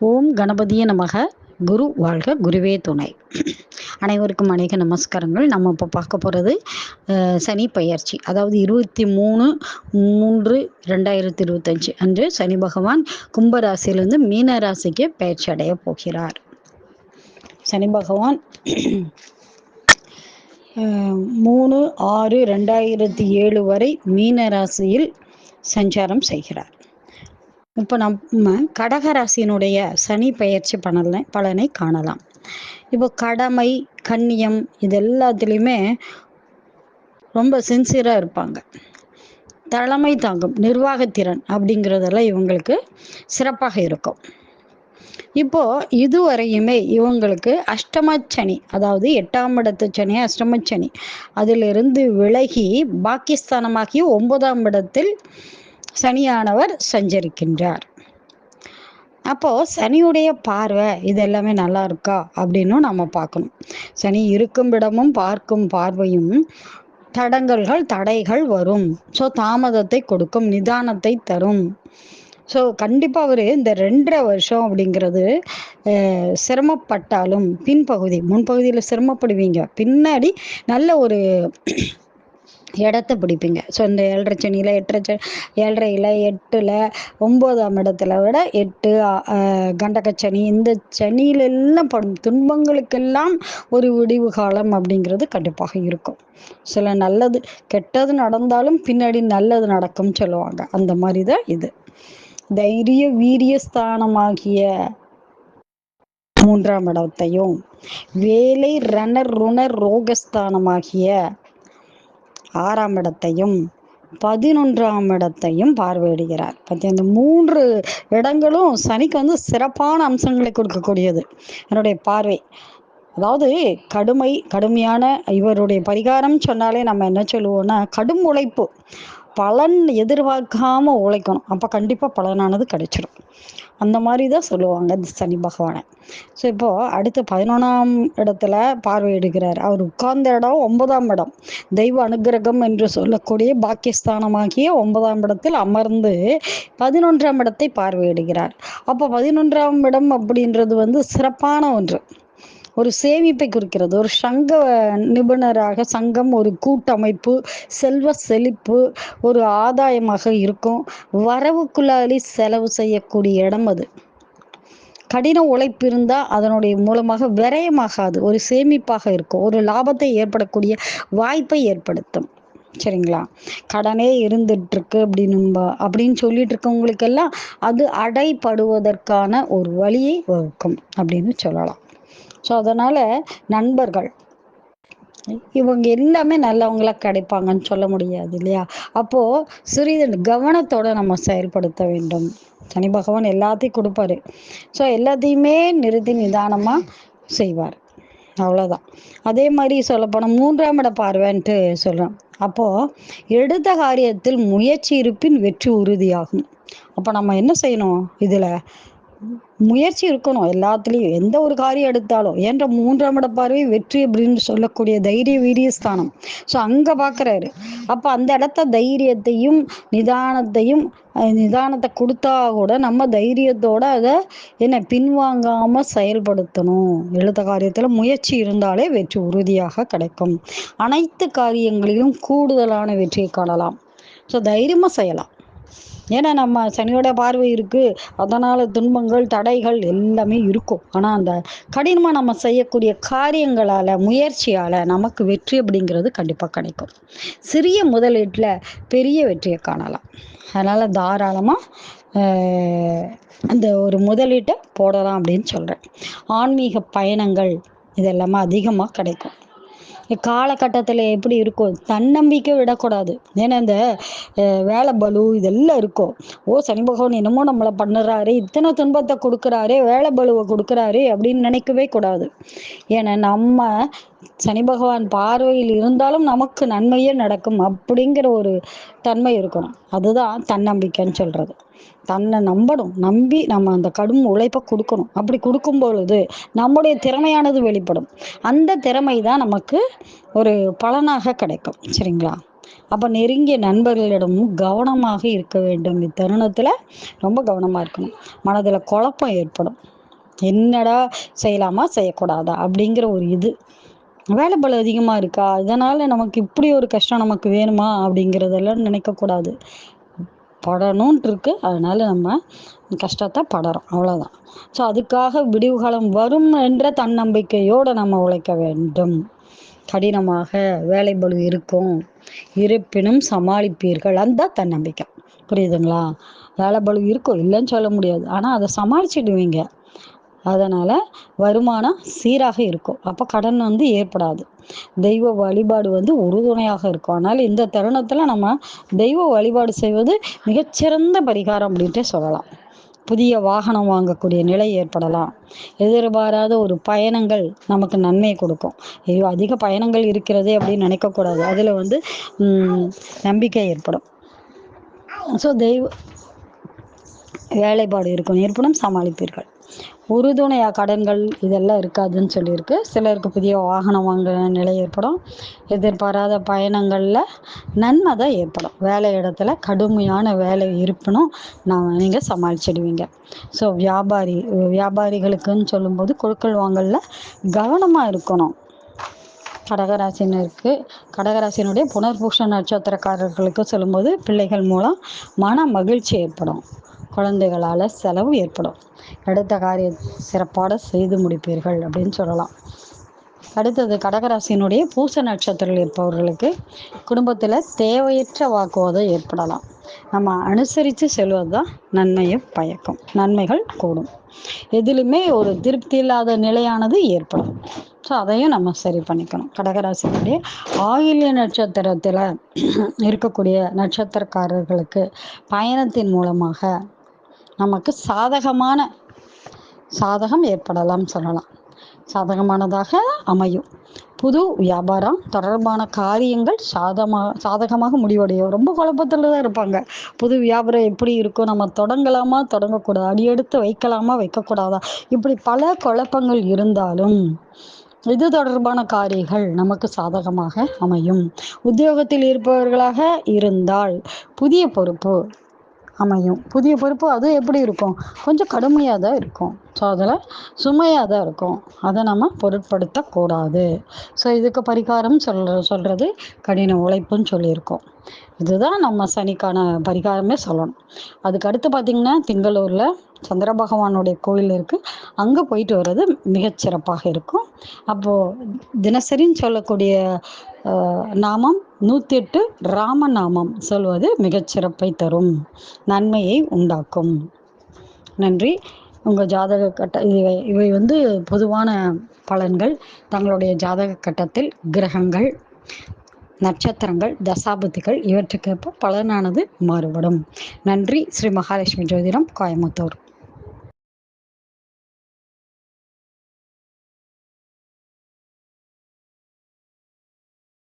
ஓம் கணபதிய நமக. குரு வாழ்க குருவே துணை. அனைவருக்கும் அநேக நமஸ்காரங்கள். நம்ம இப்போ பார்க்க போகிறது சனி பயிற்சி. அதாவது இருபத்தி மூணு மூன்று ரெண்டாயிரத்தி இருபத்தஞ்சி அன்று சனி பகவான் கும்பராசியிலிருந்து மீன ராசிக்கு பயிற்சி அடைய போகிறார். சனி பகவான் மூணு ஆறு ரெண்டாயிரத்தி ஏழு வரை மீன ராசியில் சஞ்சாரம் செய்கிறார். இப்போ நம்ம கடகராசியினுடைய சனி பயிற்சி பலனை பலனை காணலாம். இப்போ கடமை கண்ணியம் இது எல்லாத்துலேயுமே ரொம்ப சின்சியராக இருப்பாங்க. தலைமை தாங்கும் நிர்வாகத்திறன் அப்படிங்கிறதெல்லாம் இவங்களுக்கு சிறப்பாக இருக்கும். இப்போ இதுவரையுமே இவங்களுக்கு அஷ்டமச்சனி அதாவது எட்டாம் இடத்து சனி அஷ்டமச்சனி அதிலிருந்து விலகி பாகிஸ்தானமாகி ஒன்பதாம் இடத்தில் சனியானவர் சஞ்சரிக்கின்றார். அப்போ சனியுடைய பார்வை இது எல்லாமே நல்லா இருக்கா? அப்படின்னு நம்ம பார்க்கணும். சனி இருக்கும் இடமும் பார்க்கும் பார்வையும் தடங்கல்கள் தடைகள் வரும். ஸோ தாமதத்தை கொடுக்கும் நிதானத்தை தரும். ஸோ கண்டிப்பாக அவர் இந்த ரெண்டரை வருஷம் அப்படிங்கிறது சிரமப்பட்டாலும் பின்பகுதி முன்பகுதியில் சிரமப்படுவீங்க. பின்னாடி நல்ல ஒரு இடத்த பிடிப்பீங்க. ஸோ இந்த ஏழரை சனியில் எட்டரை ச ஏழரையில் எட்டில் ஒம்போதாம் இடத்துல விட எட்டு கண்டகச்சனி இந்த சனியிலெல்லாம் படும் துன்பங்களுக்கெல்லாம் ஒரு விடிவு காலம் அப்படிங்கிறது கண்டிப்பாக இருக்கும். சில நல்லது கெட்டது நடந்தாலும் பின்னாடி நல்லது நடக்கும்னு சொல்லுவாங்க. அந்த மாதிரி தான் இது. தைரிய வீரியஸ்தானமாகிய மூன்றாம் இடத்தையும் வேலை ரணர் ருணர் ரோகஸ்தானமாகிய ஆறாம் இடத்தையும் பதினொன்றாம் இடத்தையும் பார்வையிடுகிறார். பத்தி அந்த மூன்று இடங்களும் சனிக்கு வந்து சிறப்பான அம்சங்களை கொடுக்கக்கூடியது. என்னுடைய பார்வை. அதாவது கடுமை கடுமையான இவருடைய பரிகாரம் சொன்னாலே நம்ம என்ன சொல்லுவோம்னா கடும் உழைப்பு. பலன் எதிர்பார்க்காம உழைக்கணும். அப்போ கண்டிப்பாக பலனானது கிடைச்சிடும் அந்த மாதிரி தான் சொல்லுவாங்க இந்த சனி பகவானை. ஸோ இப்போது அடுத்து பதினொன்றாம் இடத்துல பார்வையிடுகிறார். அவர் உட்கார்ந்த இடம் ஒன்பதாம் இடம். தெய்வ அனுகிரகம் என்று சொல்லக்கூடிய பாக்கியஸ்தானமாகிய ஒன்பதாம் இடத்தில் அமர்ந்து பதினொன்றாம் இடத்தை பார்வையிடுகிறார். அப்போ பதினொன்றாம் இடம் அப்படின்றது வந்து சிறப்பான ஒன்று. ஒரு சேமிப்பை குறிக்கிறது. ஒரு சங்க நிபுணராக சங்கம் ஒரு கூட்டமைப்பு செல்வ செழிப்பு ஒரு ஆதாயமாக இருக்கும். வரவுக்குள்ளாலே செலவு செய்யக்கூடிய இடம் அது. கடின உழைப்பு இருந்தால் அதனுடைய மூலமாக விரயமாகாது. ஒரு சேமிப்பாக இருக்கும். ஒரு லாபத்தை ஏற்படக்கூடிய வாய்ப்பை ஏற்படுத்தும். சரிங்களா? கடனே இருந்துட்டு இருக்கு அப்படின்னு அப்படின்னு சொல்லிட்டு இருக்கவங்களுக்கெல்லாம் அது அடைப்படுவதற்கான ஒரு வழியை வகுக்கும் அப்படின்னு சொல்லலாம். ஸோ அதனால் நண்பர்கள் இவங்க எல்லாமே நல்லவங்களா கிடைப்பாங்கன்னு சொல்ல முடியாது இல்லையா? அப்போது சிறிது கவனத்தோட நம்ம செயல்படுத்த வேண்டும். சனி பகவான் எல்லாத்தையும் கொடுப்பாரு. ஸோ எல்லாத்தையுமே நிறுத்தி நிதானமாக செய்வார். அவ்வளோதான் அதே மாதிரி சொல்லப்போனால் மூன்றாம் இட பார்வைன்ட்டு சொல்கிறேன் அப்போது எடுத்த காரியத்தில் முயற்சி இருப்பின் வெற்றி உறுதியாகும். அப்போ நம்ம என்ன செய்யணும் இதில்? முயற்சி இருக்கணும் எல்லாத்துலேயும். எந்த ஒரு காரியம் எடுத்தாலும். என்ற மூன்றாம் இட பார்வை வெற்றி அப்படின்னு சொல்லக்கூடிய தைரிய வீரிய ஸ்தானம். ஸோ அங்கே பார்க்குறாரு அப்போ அந்த இடத்த தைரியத்தையும் நிதானத்தையும் நிதானத்தை கொடுத்தா கூட நம்ம தைரியத்தோட அதை என்ன பின்வாங்காமல் செயல்படுத்தணும். எழுத்த காரியத்தில் முயற்சி இருந்தாலே வெற்றி உறுதியாக கிடைக்கும். அனைத்து காரியங்களிலும் கூடுதலான வெற்றியை காணலாம். ஸோ தைரியமாக செய்யலாம். ஏன்னா நம்ம சனியோட பார்வை இருக்குது அதனால் துன்பங்கள் தடைகள் எல்லாமே இருக்கும். ஆனால் அந்த கடினமாக நம்ம செய்யக்கூடிய காரியங்களால் முயற்சியால் நமக்கு வெற்றி அப்படிங்கிறது கண்டிப்பாக கிடைக்கும். சிறிய முதலீட்டில் பெரிய வெற்றியை காணலாம். அதனால் தாராளமாக அந்த ஒரு முதலீட்டை போடலாம் அப்படின்னு சொல்கிறேன் ஆன்மீக பயணங்கள் இதெல்லாமே அதிகமாக கிடைக்கும். காலகட்டத்தில் எப்படி இருக்கும் தன்னம்பிக்கை விடக்கூடாது. ஏன்னா இந்த வேலை பலு இதெல்லாம் இருக்கும். ஓ சனி பகவான் என்னமோ நம்மளை பண்ணுறாரு இத்தனை துன்பத்தை கொடுக்குறாரு வேலை பலுவை கொடுக்குறாரு அப்படின்னு நினைக்கவே கூடாது. ஏன்னா நம்ம சனி பகவான் பார்வையில் இருந்தாலும் நமக்கு நன்மையே நடக்கும் அப்படிங்கிற ஒரு தன்மை இருக்கணும். அதுதான் தன்னம்பிக்கைன்னு சொல்கிறது தன்னை நம்பணும் நம்பி நம்ம அந்த கடும் உழைப்பை கொடுக்கணும். அப்படி கொடுக்கும் பொழுது நம்முடைய திறமையானது வெளிப்படும். அந்த திறமை தான் நமக்கு ஒரு பலனாக கிடைக்கும். சரிங்களா? அப்போ நெருங்கிய நண்பர்களிடமும் கவனமாக இருக்க வேண்டும். இத்தருணத்தில் ரொம்ப கவனமாக இருக்கணும். மனதில் குழப்பம் ஏற்படும். என்னடா செய்யலாமா? செய்யக்கூடாதா? அப்படிங்கிற ஒரு இது. வேலை பலம் அதிகமாக இருக்கா? இதனால் நமக்கு இப்படி ஒரு கஷ்டம் நமக்கு வேணுமா? அப்படிங்கிறதெல்லாம் நினைக்கக்கூடாது. படணுன்ட்டு இருக்கு அதனால நம்ம கஷ்டத்தை படுறோம். அவ்வளோதான் ஸோ அதுக்காக விடிவு காலம் வரும் என்ற தன்னம்பிக்கையோடு நம்ம உழைக்க வேண்டும். கடினமாக வேலை பலு இருக்கும். இருப்பினும் சமாளிப்பீர்கள். அந்த தன்னம்பிக்கை. புரியுதுங்களா? வேலை பலு இருக்கும் இல்லைன்னு சொல்ல முடியாது. ஆனால் அதை சமாளிச்சிடுவீங்க. அதனால் வருமானம் சீராக இருக்கும். அப்போ கடன் வந்து ஏற்படாது. தெய்வ வழிபாடு வந்து உறுதுணையாக இருக்கும். அதனால் இந்த தருணத்தில் நம்ம தெய்வ வழிபாடு செய்வது மிகச்சிறந்த பரிகாரம் அப்படின்ட்டு சொல்லலாம். புதிய வாகனம் வாங்கக்கூடிய நிலை ஏற்படலாம். எதிர்பாராத ஒரு பயணங்கள் நமக்கு நன்மையை கொடுக்கும். ஐயோ அதிக பயணங்கள் இருக்கிறது அப்படின்னு நினைக்கக்கூடாது. அதில் வந்து நம்பிக்கை ஏற்படும். ஸோ தெய்வ வேலைப்பாடு இருக்கும் ஏற்படும் சமாளிப்பீர்கள். உறுதுணையாக கடன்கள் இதெல்லாம் இருக்காதுன்னு சொல்லியிருக்கு. சிலருக்கு புதிய வாகனம் வாங்குற நிலை ஏற்படும். எதிர்பாராத பயணங்களில் நன்மை தான் ஏற்படும். வேலை இடத்துல கடுமையான வேலை இருப்பினும் நான் நீங்கள் சமாளிச்சிடுவீங்க. ஸோ வியாபாரி வியாபாரிகளுக்குன்னு சொல்லும்போது கொடுக்கல் வாங்கலில் கவனமாக இருக்கணும். கடகராசினருக்கு கடகராசினுடைய புனர்பூஷ நட்சத்திரக்காரர்களுக்கு சொல்லும்போது பிள்ளைகள் மூலம் மன மகிழ்ச்சி ஏற்படும். குழந்தைகளால் செலவு ஏற்படும். எடுத்த காரிய சிறப்பாக செய்து முடிப்பீர்கள் அப்படின்னு சொல்லலாம். அடுத்தது கடகராசினுடைய பூச நட்சத்திரம் இருப்பவர்களுக்கு குடும்பத்தில் தேவையற்ற வாக்குவாதம் ஏற்படலாம். நம்ம அனுசரித்து செல்வது தான் நன்மையை பயக்கும். நன்மைகள் கூடும். எதிலுமே ஒரு திருப்தி இல்லாத நிலையானது ஏற்படும். ஸோ அதையும் நம்ம சரி பண்ணிக்கணும். கடகராசினுடைய ஆயில்ய நட்சத்திரத்தில் இருக்கக்கூடிய நட்சத்திரக்காரர்களுக்கு பயணத்தின் மூலமாக நமக்கு சாதகமான சாதகம் ஏற்படலாம் சொல்லலாம். சாதகமானதாக அமையும். புது வியாபாரம் தொடர்பான காரியங்கள் சாதமாக சாதகமாக முடிவடையும். ரொம்ப குழப்பத்தில் தான் இருப்பாங்க. புது வியாபாரம் எப்படி இருக்கும்? நம்ம தொடங்கலாமா? தொடங்கக்கூடாது? அடியெடுத்து வைக்கலாமா? வைக்கக்கூடாதா? இப்படி பல குழப்பங்கள் இருந்தாலும் இது தொடர்பான காரியங்கள் நமக்கு சாதகமாக அமையும். உத்தியோகத்தில் இருப்பவர்களாக இருந்தால் புதிய பொறுப்பு அமையும். புதிய பொறுப்பு அது எப்படி இருக்கும்? கொஞ்சம் கடுமையாக தான் இருக்கும். ஸோ அதில் சுமையாக தான் இருக்கும். அதை நம்ம பொருட்படுத்தக்கூடாது. ஸோ இதுக்கு பரிகாரம் சொல்ற சொல்கிறது கடின உழைப்புன்னு சொல்லியிருக்கோம். இதுதான் நம்ம சனிக்கான பரிகாரமே சொல்லணும். அதுக்கு அடுத்து பார்த்திங்கன்னா திங்களூரில் சந்திர பகவானுடைய கோயில் இருக்குது அங்கே போயிட்டு வர்றது மிகச்சிறப்பாக இருக்கும். அப்போது தினசரின்னு சொல்லக்கூடிய நாமம் நூற்றி எட்டு ராமநாமம் சொல்வது மிகச்சிறப்பை தரும் நன்மையை உண்டாக்கும். நன்றி. உங்கள் ஜாதக கட்ட இவை இவை வந்து பொதுவான பலன்கள். தங்களுடைய ஜாதக கட்டத்தில் கிரகங்கள் நட்சத்திரங்கள் தசாபதிகள் இவற்றுக்கேற்ப பலனானது மாறுபடும். நன்றி. ஸ்ரீ மகாலட்சுமி ஜோதிடம் கோயம்புத்தூர்.